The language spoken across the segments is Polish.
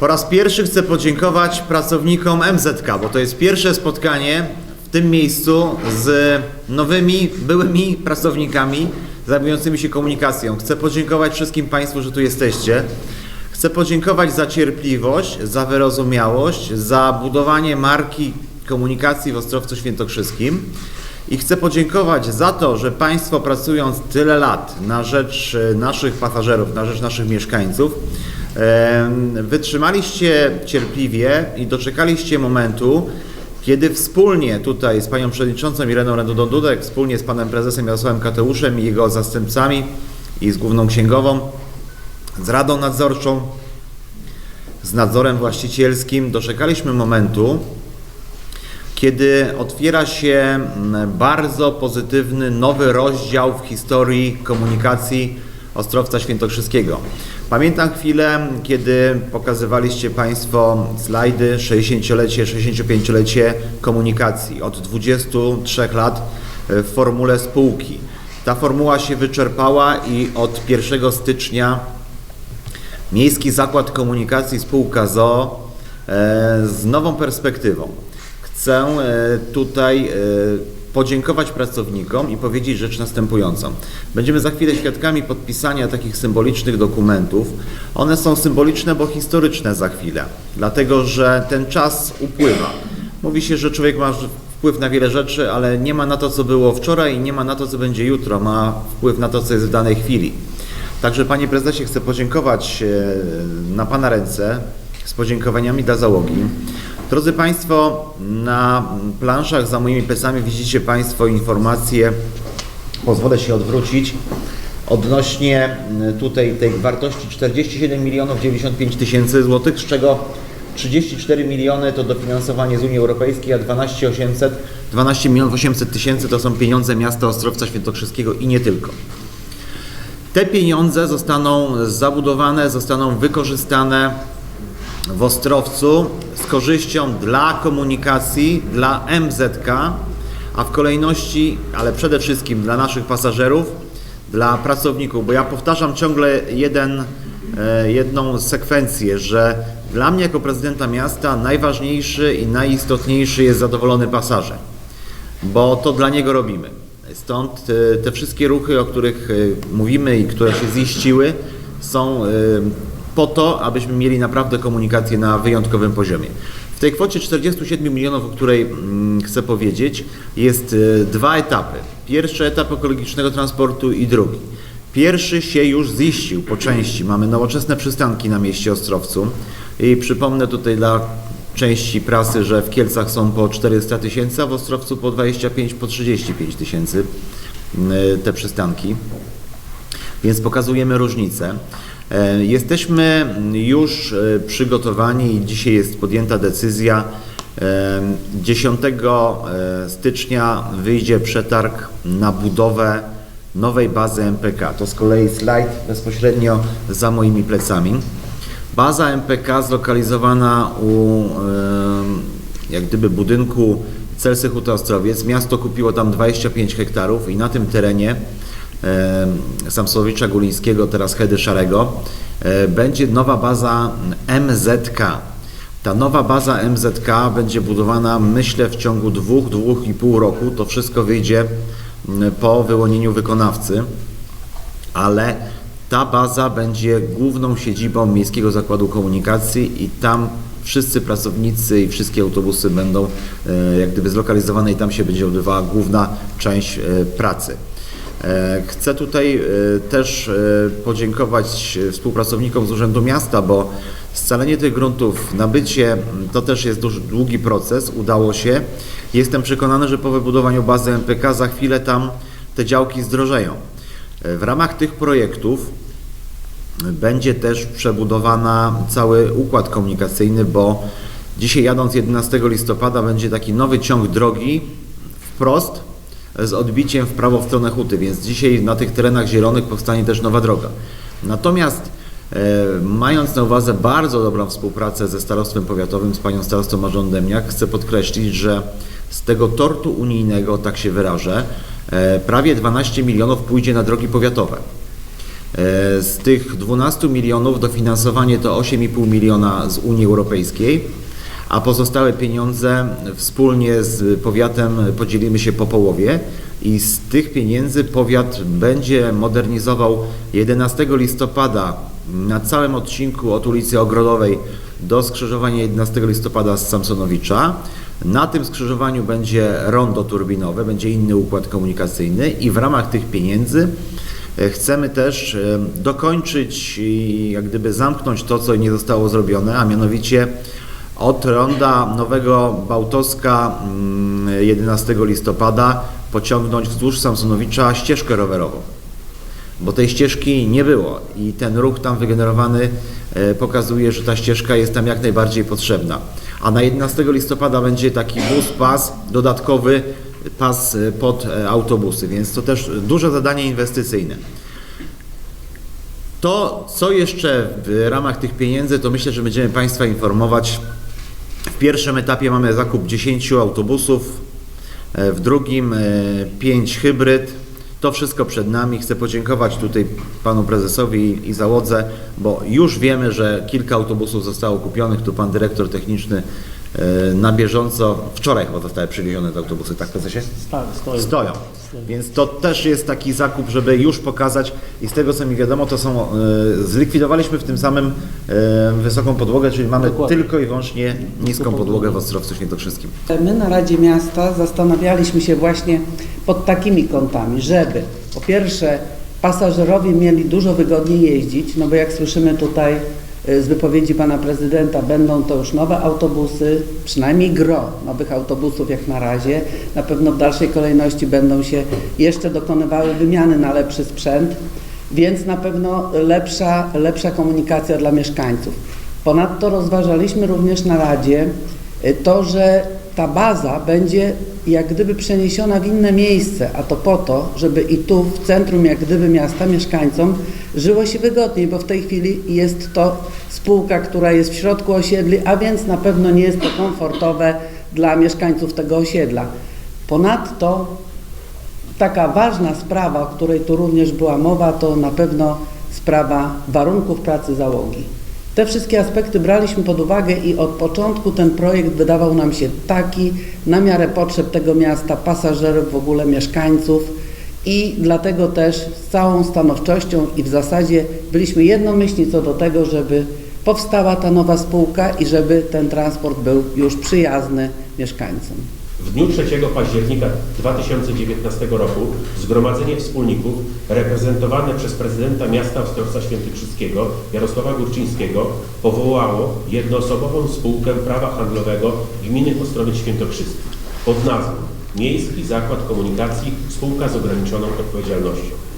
Po raz pierwszy chcę podziękować pracownikom MZK, bo to jest pierwsze spotkanie w tym miejscu z nowymi, byłymi pracownikami zajmującymi się komunikacją. Chcę podziękować wszystkim Państwu, że tu jesteście. Chcę podziękować za cierpliwość, za wyrozumiałość, za budowanie marki komunikacji w Ostrowcu Świętokrzyskim. I chcę podziękować za to, że Państwo pracując tyle lat na rzecz naszych pasażerów, na rzecz naszych mieszkańców, wytrzymaliście cierpliwie i doczekaliście momentu, kiedy wspólnie tutaj z Panią Przewodniczącą Ireną Rendudą-Dudek, wspólnie z Panem Prezesem Jarosławem Kateuszem i jego zastępcami i z Główną Księgową, z Radą Nadzorczą, z nadzorem właścicielskim, doczekaliśmy momentu, kiedy otwiera się mm, bardzo pozytywny nowy rozdział w historii komunikacji Ostrowca Świętokrzyskiego. Pamiętam chwilę, kiedy pokazywaliście Państwo slajdy 60-lecie, 65-lecie komunikacji od 23 lat w formule spółki. Ta formuła się wyczerpała i od 1 stycznia Miejski Zakład Komunikacji Spółka ZOO e, z nową perspektywą. Chcę e, tutaj e, podziękować pracownikom i powiedzieć rzecz następującą. Będziemy za chwilę świadkami podpisania takich symbolicznych dokumentów. One są symboliczne, bo historyczne za chwilę, dlatego że ten czas upływa. Mówi się, że człowiek ma wpływ na wiele rzeczy, ale nie ma na to, co było wczoraj i nie ma na to, co będzie jutro. Ma wpływ na to, co jest w danej chwili. Także Panie Prezesie chcę podziękować e, na Pana ręce z podziękowaniami dla załogi. Drodzy Państwo, na planszach za moimi plecami widzicie Państwo informacje, pozwolę się odwrócić, odnośnie m, tutaj tej wartości 47 milionów 95 tysięcy złotych, z czego 34 miliony to dofinansowanie z Unii Europejskiej, a 12 800, 12 milionów 800 tysięcy to są pieniądze miasta Ostrowca Świętokrzyskiego i nie tylko. Te pieniądze zostaną zabudowane, zostaną wykorzystane w Ostrowcu z korzyścią dla komunikacji, dla MZK, a w kolejności, ale przede wszystkim dla naszych pasażerów, dla pracowników, bo ja powtarzam ciągle jeden, e, jedną sekwencję, że dla mnie jako prezydenta miasta najważniejszy i najistotniejszy jest zadowolony pasażer, bo to dla niego robimy. Stąd e, te wszystkie ruchy, o których e, mówimy i które się ziściły, są po to, abyśmy mieli naprawdę komunikację na wyjątkowym poziomie. W tej kwocie 47 milionów, o której mm, chcę powiedzieć, jest e, dwa etapy. Pierwszy etap ekologicznego transportu i drugi. Pierwszy się już ziścił po części. Mamy nowoczesne przystanki na mieście Ostrowcu i przypomnę tutaj dla części prasy, że w Kielcach są po 400 tysięcy, a w Ostrowcu po 25, po 35 tysięcy y, te przystanki. Więc pokazujemy różnicę. E, Jesteśmy już e, przygotowani i dzisiaj jest podjęta decyzja. E, 10 e, stycznia wyjdzie przetarg na budowę nowej bazy MPK. To z kolei slajd bezpośrednio za moimi plecami. Baza MPK zlokalizowana u jak gdyby budynku Celsy Huta Ostrowiec. Miasto kupiło tam 25 hektarów i na tym terenie Samsowicza Gulińskiego, teraz Hedy Szarego, e, będzie nowa baza MZK. Ta nowa baza MZK będzie budowana, myślę, w ciągu dwóch, dwóch i pół roku. To wszystko wyjdzie m, po wyłonieniu wykonawcy ale ta baza będzie główną siedzibą Miejskiego Zakładu Komunikacji i tam wszyscy pracownicy i wszystkie autobusy będą e, jak gdyby zlokalizowane i tam się będzie odbywała główna część e, pracy. E, Chcę tutaj e, też e, podziękować współpracownikom z Urzędu Miasta, bo scalenie tych gruntów, nabycie to też jest długi proces, udało się. Jestem przekonany, że po wybudowaniu bazy MPK za chwilę tam te działki zdrożeją. W ramach tych projektów będzie też przebudowana cały układ komunikacyjny, bo dzisiaj jadąc 11 listopada będzie taki nowy ciąg drogi wprost z odbiciem w prawo w stronę Huty, więc dzisiaj na tych terenach zielonych powstanie też nowa droga. Natomiast e, mając na uwadze bardzo dobrą współpracę ze starostwem powiatowym, z panią starostą Marzoną Demniak, chcę podkreślić, że z tego tortu unijnego, tak się wyrażę, e, prawie 12 milionów pójdzie na drogi powiatowe. Z tych 12 milionów dofinansowanie to 8,5 miliona z Unii Europejskiej, a pozostałe pieniądze wspólnie z powiatem podzielimy się po połowie i z tych pieniędzy powiat będzie modernizował 11 listopada na całym odcinku od ulicy Ogrodowej do skrzyżowania 11 listopada z Samsonowicza. Na tym skrzyżowaniu będzie rondo turbinowe, będzie inny układ komunikacyjny i w ramach tych pieniędzy e, chcemy też e, dokończyć i jak gdyby zamknąć to, co nie zostało zrobione, a mianowicie od ronda Nowego Bałtoska mm, 11 listopada pociągnąć wzdłuż Samsonowicza ścieżkę rowerową bo tej ścieżki nie było i ten ruch tam wygenerowany e, pokazuje, że ta ścieżka jest tam jak najbardziej potrzebna. A na 11 listopada będzie taki bus, pas dodatkowy, pas e, pod e, autobusy, więc to też duże zadanie inwestycyjne. To, co jeszcze w ramach tych pieniędzy, to myślę, że będziemy Państwa informować. W pierwszym etapie mamy zakup 10 autobusów, e, w drugim 5 hybryd. To wszystko przed nami. Chcę podziękować tutaj panu prezesowi i załodze, bo już wiemy, że kilka autobusów zostało kupionych. Tu pan dyrektor techniczny e, na bieżąco, wczoraj chyba zostały przywiezione te autobusy, tak prezesie? Tak, stoją. Stoją. Więc to też jest taki zakup, żeby już pokazać i z tego co mi wiadomo, to są, e, zlikwidowaliśmy w tym samym e, wysoką podłogę, czyli mamy Dokładnie. tylko i wyłącznie niską podłogę w Ostrowcu Świętokrzyskim. My na Radzie Miasta zastanawialiśmy się właśnie pod takimi kątami, żeby po pierwsze pasażerowie mieli dużo wygodniej jeździć, no bo jak słyszymy tutaj z wypowiedzi pana prezydenta, będą to już nowe autobusy, przynajmniej gro nowych autobusów jak na razie. Na pewno w dalszej kolejności będą się jeszcze dokonywały wymiany na lepszy sprzęt, więc na pewno lepsza, lepsza komunikacja dla mieszkańców. Ponadto rozważaliśmy również na Radzie y, to, że ta baza będzie jak gdyby przeniesiona w inne miejsce, a to po to, żeby i tu w centrum jak gdyby miasta mieszkańcom żyło się wygodniej, bo w tej chwili jest to spółka, która jest w środku osiedli, a więc na pewno nie jest to komfortowe dla mieszkańców tego osiedla. Ponadto taka ważna sprawa, o której tu również była mowa, to na pewno sprawa warunków pracy załogi. Te wszystkie aspekty braliśmy pod uwagę i od początku ten projekt wydawał nam się taki na miarę potrzeb tego miasta, pasażerów, w ogóle mieszkańców i dlatego też z całą stanowczością i w zasadzie byliśmy jednomyślni co do tego, żeby powstała ta nowa spółka i żeby ten transport był już przyjazny mieszkańcom. W dniu 3 października 2019 roku Zgromadzenie Wspólników reprezentowane przez prezydenta miasta Ostrowca Świętokrzyskiego Jarosława Górczyńskiego powołało jednoosobową spółkę prawa handlowego gminy Ostrowiec Świętokrzyski pod nazwą Miejski Zakład Komunikacji Spółka z ograniczoną odpowiedzialnością.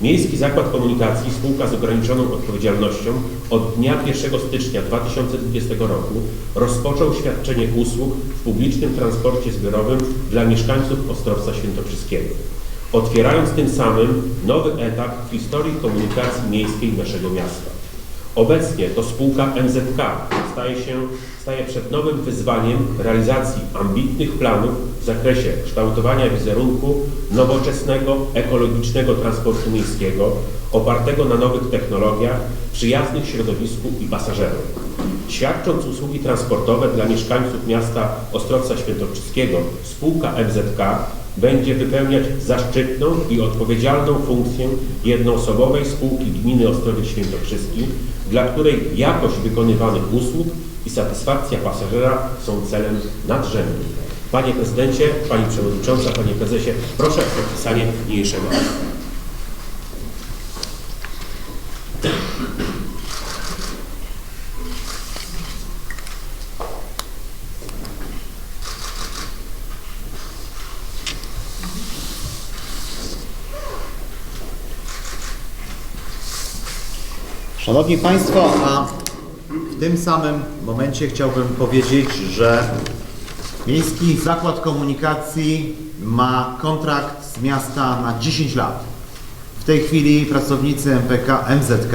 Miejski Zakład Komunikacji Spółka z ograniczoną odpowiedzialnością od dnia 1 stycznia 2020 roku rozpoczął świadczenie usług w publicznym transporcie zbiorowym dla mieszkańców Ostrowca Świętokrzyskiego, otwierając tym samym nowy etap w historii komunikacji miejskiej naszego miasta. Obecnie to spółka MZK staje się staje przed nowym wyzwaniem realizacji ambitnych planów w zakresie kształtowania wizerunku nowoczesnego, ekologicznego transportu miejskiego opartego na nowych technologiach, przyjaznych środowisku i pasażerom. Świadcząc usługi transportowe dla mieszkańców miasta Ostrowca Świętokrzyskiego, spółka MZK będzie wypełniać zaszczytną i odpowiedzialną funkcję jednoosobowej spółki gminy Ostrowiec Świętokrzyski, dla której jakość wykonywanych usług i satysfakcja pasażera są celem nadrzędnym. Panie Prezydencie, Pani Przewodnicząca, Panie Prezesie, proszę o podpisanie niniejszego aktu. Szanowni Państwo, a w tym samym momencie chciałbym powiedzieć, że Miejski Zakład Komunikacji ma kontrakt z miasta na 10 lat. W tej chwili pracownicy MPK, MZK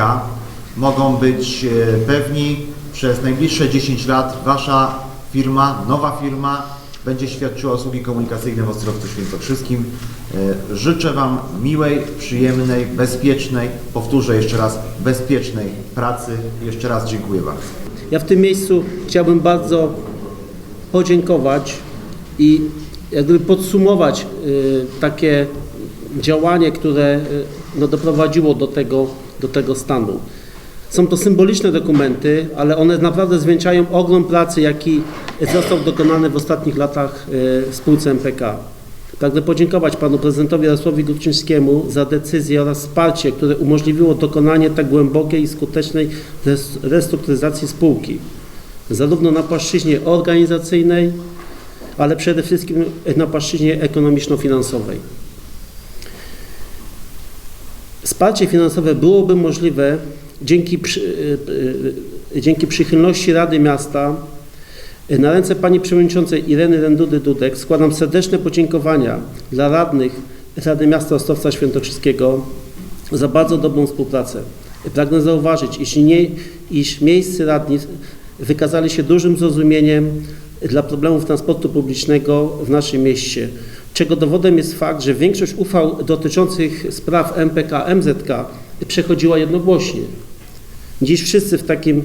mogą być e, pewni, przez najbliższe 10 lat Wasza firma, nowa firma będzie świadczyła usługi komunikacyjne w Ostrowcu Świętokrzyskim. E, Życzę Wam miłej, przyjemnej, bezpiecznej, powtórzę jeszcze raz, bezpiecznej pracy. Jeszcze raz dziękuję bardzo. Ja w tym miejscu chciałbym bardzo podziękować i jak gdyby podsumować y, takie działanie, które y, no, doprowadziło do tego, do tego stanu. Są to symboliczne dokumenty, ale one naprawdę zwieńczają ogrom pracy, jaki został dokonany w ostatnich latach y, w spółce MPK. Pragnę podziękować panu prezydentowi Jarosławowi Górczyńskiemu za decyzję oraz wsparcie, które umożliwiło dokonanie tak głębokiej i skutecznej res- restrukturyzacji spółki. Zarówno na płaszczyźnie organizacyjnej, ale przede wszystkim na płaszczyźnie ekonomiczno-finansowej. Wsparcie finansowe byłoby możliwe dzięki, przy, y, y, dzięki przychylności Rady Miasta. Na ręce Pani Przewodniczącej Ireny Rendudy-Dudek składam serdeczne podziękowania dla radnych Rady Miasta Ostrowca Świętokrzyskiego za bardzo dobrą współpracę. Pragnę zauważyć, iż, nie, iż miejscy radni wykazali się dużym zrozumieniem dla problemów transportu publicznego w naszym mieście, czego dowodem jest fakt, że większość uchwał dotyczących spraw MPK, MZK przechodziła jednogłośnie. Dziś wszyscy w takim,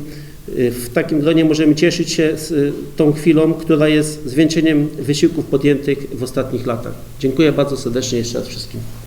w takim gronie możemy cieszyć się z y, tą chwilą, która jest zwieńczeniem wysiłków podjętych w ostatnich latach. Dziękuję bardzo serdecznie jeszcze raz wszystkim.